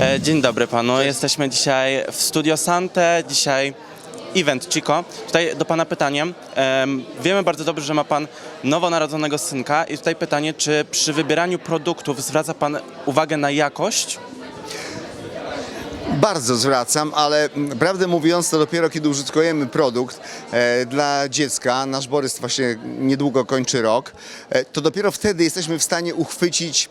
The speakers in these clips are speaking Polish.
E, Dzień dobry panu. Jesteśmy dzisiaj w Studio Sante. Dzisiaj event Chico. Tutaj do pana pytanie. Em, Wiemy bardzo dobrze, że ma pan nowonarodzonego synka i tutaj pytanie, czy przy wybieraniu produktów zwraca pan uwagę na jakość? Bardzo zwracam, ale prawdę mówiąc, to dopiero kiedy użytkujemy produkt e, dla dziecka, nasz Borys właśnie niedługo kończy rok, e, to dopiero wtedy jesteśmy w stanie uchwycić,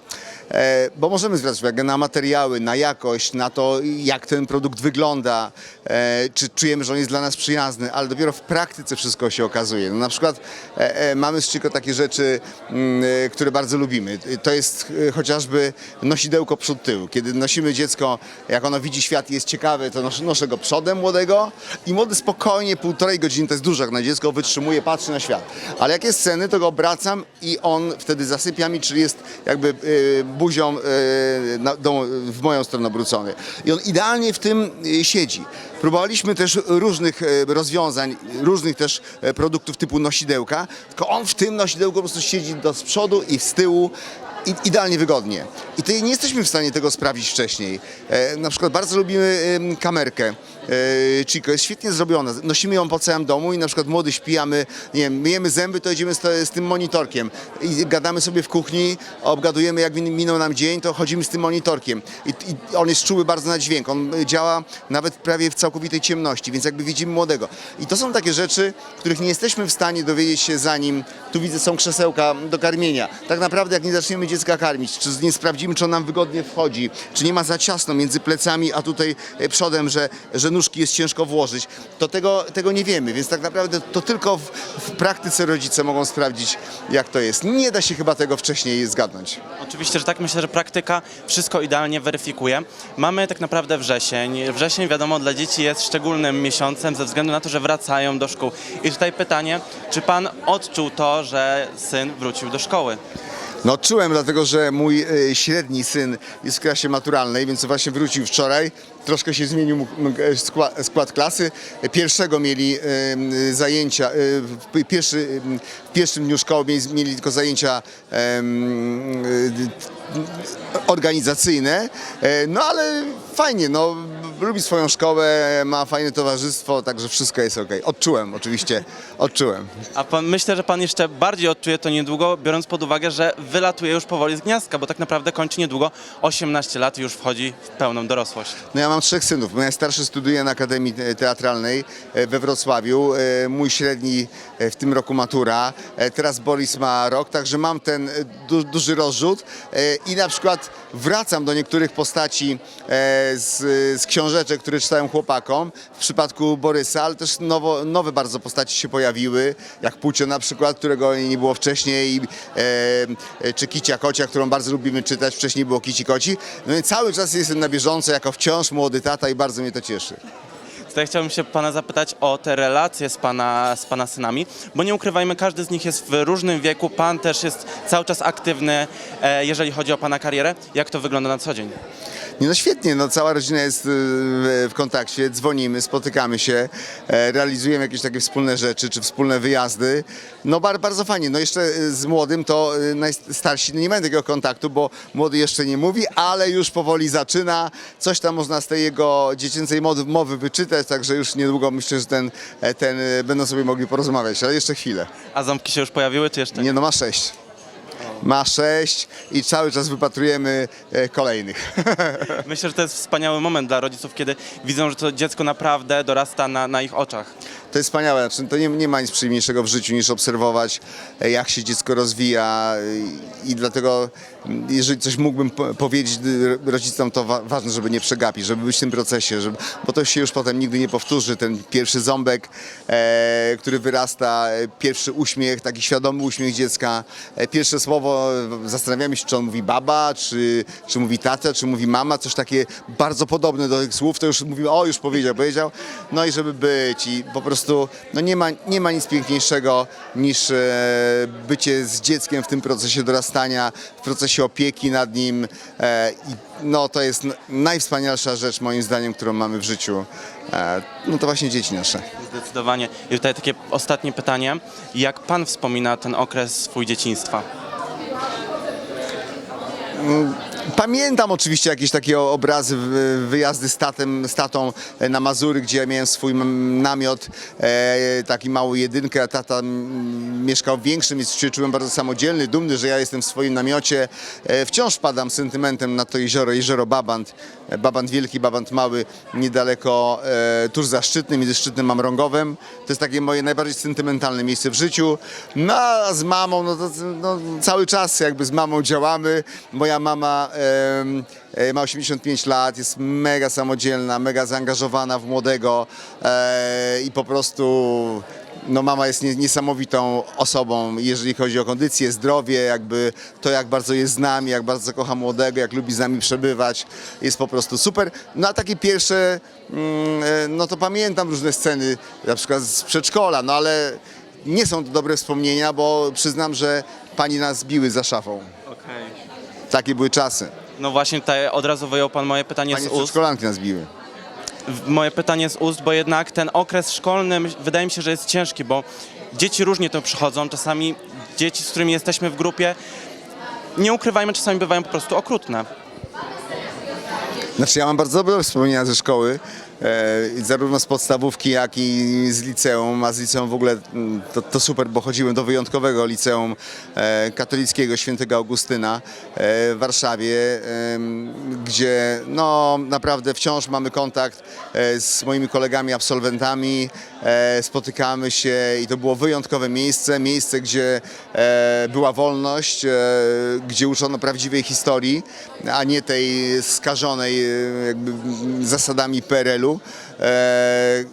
bo możemy zwracać uwagę na materiały, na jakość, na to, jak ten produkt wygląda, e, czy czujemy, że on jest dla nas przyjazny, ale dopiero w praktyce wszystko się okazuje. No, na przykład e, e, mamy z Chico takie rzeczy, mm, e, które bardzo lubimy. To jest e, chociażby nosidełko przód tył. Kiedy nosimy dziecko, jak ono widzi świat i jest ciekawe, to nos- noszę go przodem młodego i młody spokojnie półtorej godziny, to jest dużo jak na dziecko, wytrzymuje, patrzy na świat. Ale jak jest sceny, to go obracam i on wtedy zasypia mi, czyli jest jakby e, buzią e, w moją stronę obrócony. I on idealnie w tym e, siedzi. Próbowaliśmy też różnych e, rozwiązań, różnych też produktów typu nosidełka, tylko on w tym nosidełku po prostu siedzi do z przodu i z tyłu idealnie wygodnie. I nie jesteśmy w stanie tego sprawdzić wcześniej. Na przykład bardzo lubimy kamerkę. E, Chico jest świetnie zrobiona. Nosimy ją po całym domu i na przykład młody śpi, nie wiem, myjemy zęby, to idziemy z, z tym monitorkiem i gadamy sobie w kuchni, obgadujemy jak min- minął nam dzień, to chodzimy z tym monitorkiem. I, I on jest czuły bardzo na dźwięk. On działa nawet prawie w całkowitej ciemności, więc jakby widzimy młodego. I to są takie rzeczy, których nie jesteśmy w stanie dowiedzieć się zanim, tu widzę są krzesełka do karmienia. Tak naprawdę jak nie zaczniemy dziecka karmić, czy nie sprawdzimy, czy on nam wygodnie wchodzi, czy nie ma za ciasno między plecami, a tutaj e, przodem, że, że nóżki jest ciężko włożyć, to tego, tego nie wiemy, więc tak naprawdę to tylko w, w praktyce rodzice mogą sprawdzić, jak to jest. Nie da się chyba tego wcześniej zgadnąć. Oczywiście, że tak. Myślę, że praktyka wszystko idealnie weryfikuje. Mamy tak naprawdę wrzesień. Wrzesień, wiadomo, dla dzieci jest szczególnym miesiącem ze względu na to, że wracają do szkół. I tutaj pytanie, czy pan odczuł to, że syn wrócił do szkoły? No odczułem, dlatego że mój e, średni syn jest w klasie maturalnej, więc właśnie wrócił wczoraj. Troszkę się zmienił e, skła- skład klasy. Pierwszego mieli e, zajęcia, w, pierwszy, pierwszym dniu szkoły mieli, tylko zajęcia organizacyjne, no ale fajnie, no lubi swoją szkołę, ma fajne towarzystwo, także wszystko jest ok. Odczułem oczywiście, odczułem. A pan, myślę, że pan jeszcze bardziej odczuje to niedługo, biorąc pod uwagę, że wylatuje już powoli z gniazdka, bo tak naprawdę kończy niedługo 18 lat i już wchodzi w pełną dorosłość. No ja mam trzech synów. Mój starszy studiuje na Akademii Teatralnej e, we Wrocławiu. E, Mój średni e, w tym roku matura. Teraz Boris ma rok, także mam ten du duży rozrzut i na przykład wracam do niektórych postaci z, z książeczek, które czytałem chłopakom. W przypadku Borysa, ale też nowo, nowe bardzo postaci się pojawiły, jak Pucio na przykład, którego nie było wcześniej, e, e, czy Kicia Kocia, którą bardzo lubimy czytać. Wcześniej było Kici Koci. No więc cały czas jestem na bieżąco jako wciąż młody tata i bardzo mnie to cieszy. Tutaj chciałbym się pana zapytać o te relacje z pana, z pana synami, bo nie ukrywajmy, każdy z nich jest w różnym wieku, pan też jest cały czas aktywny, e, jeżeli chodzi o pana karierę. Jak to wygląda na co dzień? Nie no świetnie, no cała rodzina jest y, w, kontakcie, dzwonimy, spotykamy się, e, realizujemy jakieś takie wspólne rzeczy, czy wspólne wyjazdy. No bar, bardzo fajnie, no jeszcze y, z młodym to y, najstarsi nie mają takiego kontaktu, bo młody jeszcze nie mówi, ale już powoli zaczyna. Coś tam można z tej jego dziecięcej mowy, wyczytać, także już niedługo myślę, że ten, e, ten będą sobie mogli porozmawiać, ale jeszcze chwilę. A ząbki się już pojawiły, czy jeszcze? Nie no, ma sześć. Ma sześć i cały czas wypatrujemy e, kolejnych. Myślę, że to jest wspaniały moment dla rodziców, kiedy widzą, że to dziecko naprawdę dorasta na, na ich oczach. To jest wspaniałe, znaczy, to nie, nie ma nic przyjemniejszego w życiu niż obserwować, e, jak się dziecko rozwija e, i dlatego, jeżeli coś mógłbym po- powiedzieć rodzicom, to wa- ważne, żeby nie przegapić, żeby być w tym procesie, żeby, bo to się już potem nigdy nie powtórzy. Ten pierwszy ząbek, e, który wyrasta, e, pierwszy uśmiech, taki świadomy uśmiech dziecka, e, pierwsze słowo, zastanawiamy się, czy on mówi baba, czy, czy mówi tata, czy mówi mama, coś takie bardzo podobne do tych słów, to już mówimy, o już powiedział, powiedział, no i żeby być i po prostu no nie, ma, nie ma nic piękniejszego niż e, bycie z dzieckiem w tym procesie dorastania, w procesie opieki nad nim e, i no to jest najwspanialsza rzecz moim zdaniem, którą mamy w życiu. E, no to właśnie dzieci nasze. Zdecydowanie. I tutaj takie ostatnie pytanie. Jak pan wspomina ten okres swój dzieciństwa? Pamiętam oczywiście jakieś takie obrazy, wy- wyjazdy z, tatem, z tatą e, na Mazury, gdzie ja miałem swój namiot, e, taki małą jedynkę, tata mieszkał w większym, więc się czułem bardzo samodzielny, dumny, że ja jestem w swoim namiocie. E, wciąż padam sentymentem na to jezioro, jezioro Babant, Babant Wielki, Babant Mały, niedaleko, tuż za Szczytnym, między Szczytnym a Mrągowem. To jest takie moje najbardziej sentymentalne miejsce w życiu. No a z mamą, no to no, cały czas jakby z mamą działamy. Moja mama ma 85 lat, jest mega samodzielna, mega zaangażowana w młodego e, i po prostu no mama jest nie, niesamowitą osobą, jeżeli chodzi o kondycję, zdrowie, jakby to jak bardzo jest z nami, jak bardzo kocha młodego, jak lubi z nami przebywać, jest po prostu super. No a takie pierwsze, mm, e, no to pamiętam różne sceny, na przykład z przedszkola, no ale nie są to dobre wspomnienia, bo przyznam, że pani nas biły za szafą. Takie były czasy. No właśnie tutaj od razu wyjął pan moje pytanie Panie z ust. przedszkolanki nas biły. moje pytanie z ust, bo jednak ten okres szkolny wydaje mi się, że jest ciężki, bo dzieci różnie to przychodzą. Czasami dzieci, z którymi jesteśmy w grupie, nie ukrywajmy, czasami bywają po prostu okrutne. Znaczy ja mam bardzo dobre wspomnienia ze szkoły, zarówno z podstawówki, jak i z liceum, a z liceum w ogóle mm, to, to super, bo chodziłem do wyjątkowego liceum e, katolickiego świętego Augustyna e, w Warszawie, gdzie no naprawdę wciąż mamy kontakt e, z moimi kolegami absolwentami, e, spotykamy się i to było wyjątkowe miejsce, miejsce, gdzie e, była wolność, e, gdzie uczono prawdziwej historii, a nie tej skażonej e, jakby zasadami PRL-u, e,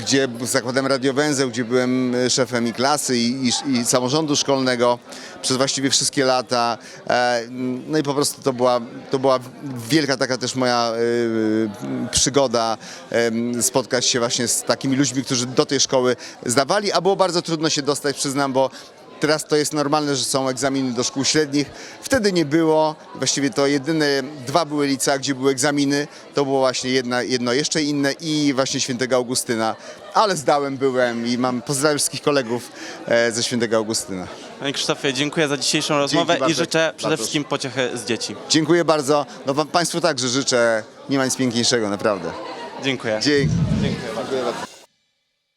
gdzie z zakładem radiowęzeł, gdzie byłem e, szefem i klasy i, i, i samorządu szkolnego przez właściwie wszystkie lata. E, no i po prostu to była, to była wielka taka też moja przygoda spotkać się właśnie z takimi ludźmi, którzy do tej szkoły zdawali, a było bardzo trudno się dostać, przyznam, bo Teraz to jest normalne, że są egzaminy do szkół średnich. Wtedy nie było. Właściwie to jedyne dwa były licea, gdzie były egzaminy. To było właśnie jedna, jedno jeszcze inne i właśnie Świętego Augustyna. Ale zdałem, byłem i mam pozdrawiam wszystkich kolegów e, ze Świętego Augustyna. Panie Krzysztofie, dziękuję za dzisiejszą rozmowę i życzę przede wszystkim pociechy z dzieci. Dziękuję bardzo. No wam- Państwu także życzę. Nie ma nic piękniejszego, naprawdę. Dziękuję. Dzięki. Dziękuję bardzo.